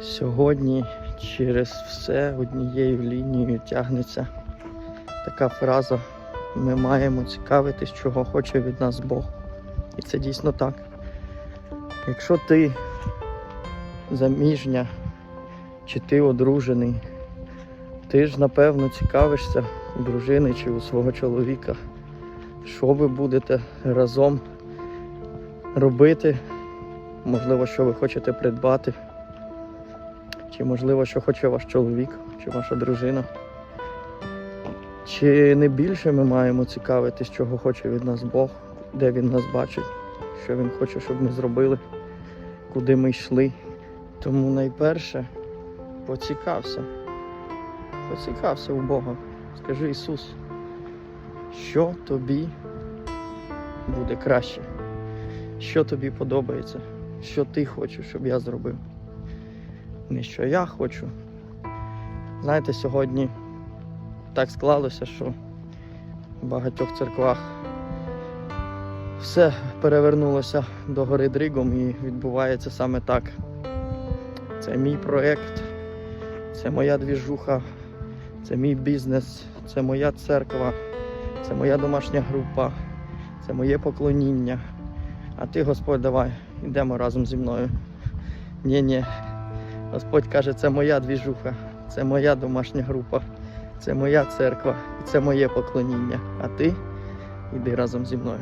Сьогодні через все однією лінією тягнеться така фраза. Ми маємо цікавитись, чого хоче від нас Бог. І це дійсно так. Якщо ти заміжня чи ти одружений, ти ж напевно цікавишся у дружини чи у свого чоловіка, що ви будете разом робити, можливо, що ви хочете придбати, чи можливо, що хоче ваш чоловік, чи ваша дружина. Чи не більше ми маємо цікавитись, чого хоче від нас Бог, де Він нас бачить, що Він хоче, щоб ми зробили, куди ми йшли. Тому найперше поцікався. Поцікався у Бога. Скажи Ісус, що тобі буде краще? Що тобі подобається? Що ти хочеш, щоб я зробив? Не що я хочу. Знаєте, сьогодні так склалося, що в багатьох церквах все перевернулося до гори Дригом і відбувається саме так. Це мій проєкт, це моя двіжуха, це мій бізнес, це моя церква, це моя домашня група, це моє поклоніння. А ти, Господь, давай, йдемо разом зі мною. Ні, ні. Господь каже, це моя двіжуха, це моя домашня група, це моя церква це моє поклоніння. А ти йди разом зі мною.